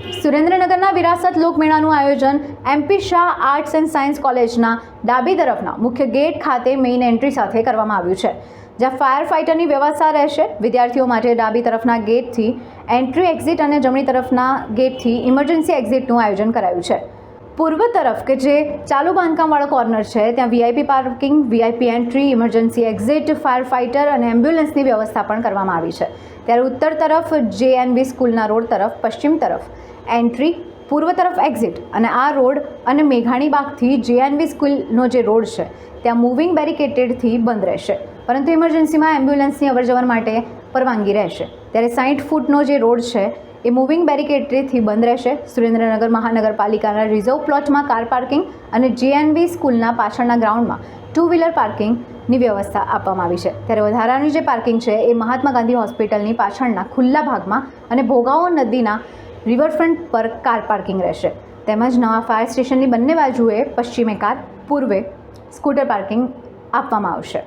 સુરેન્દ્રનગરના વિરાસત લોકમેળાનું આયોજન MP Shah arts and science કોલેજના ડાબી તરફના મુખ્ય ગેટ ખાતે મેઇન એન્ટ્રી સાથે કરવામાં આવ્યું છે, જ્યાં ફાયર ફાઇટરની વ્યવસ્થા રહેશે. વિદ્યાર્થીઓ માટે ડાબી તરફના ગેટથી એન્ટ્રી, એક્ઝિટ અને જમણી તરફના ગેટથી ઇમરજન્સી એક્ઝિટનું આયોજન કરાયું છે. પૂર્વ તરફ કે જે ચાલુ બાંધકામવાળો કોર્નર છે, ત્યાં VIP parking VIP entry, emergency exit fire fighter અને એમ્બ્યુલન્સની વ્યવસ્થા પણ કરવામાં આવી છે. ત્યારે ઉત્તર તરફ જે એન્ડ બી સ્કૂલના રોડ તરફ, પશ્ચિમ તરફ એન્ટ્રી, પૂર્વ તરફ એક્ઝિટ અને આ રોડ અને મેઘાણી બાગથી જેએનવી સ્કૂલનો જે રોડ છે, ત્યાં મૂવિંગ બેરિકેટેડથી બંધ રહેશે. પરંતુ ઇમરજન્સીમાં એમ્બ્યુલન્સની અવરજવર માટે પરવાનગી રહેશે. ત્યારે સાઠ ફૂટનો જે રોડ છે એ મૂવિંગ બેરિકેટરીથી બંધ રહેશે. સુરેન્દ્રનગર મહાનગરપાલિકાના રિઝર્વ પ્લોટમાં કાર પાર્કિંગ અને જેએનવી સ્કૂલના પાછળના ગ્રાઉન્ડમાં ટુ વ્હીલર પાર્કિંગની વ્યવસ્થા આપવામાં આવી છે. ત્યારે વધારાની જે પાર્કિંગ છે એ મહાત્મા ગાંધી હોસ્પિટલની પાછળના ખુલ્લા ભાગમાં અને ભોગાવો નદીના રિવરફ્રન્ટ પર કાર પાર્કિંગ રહેશે. તેમજ નવા ફાયર સ્ટેશનની બંને બાજુએ પશ્ચિમે કાર, પૂર્વે સ્કૂટર પાર્કિંગ આપવામાં આવશે.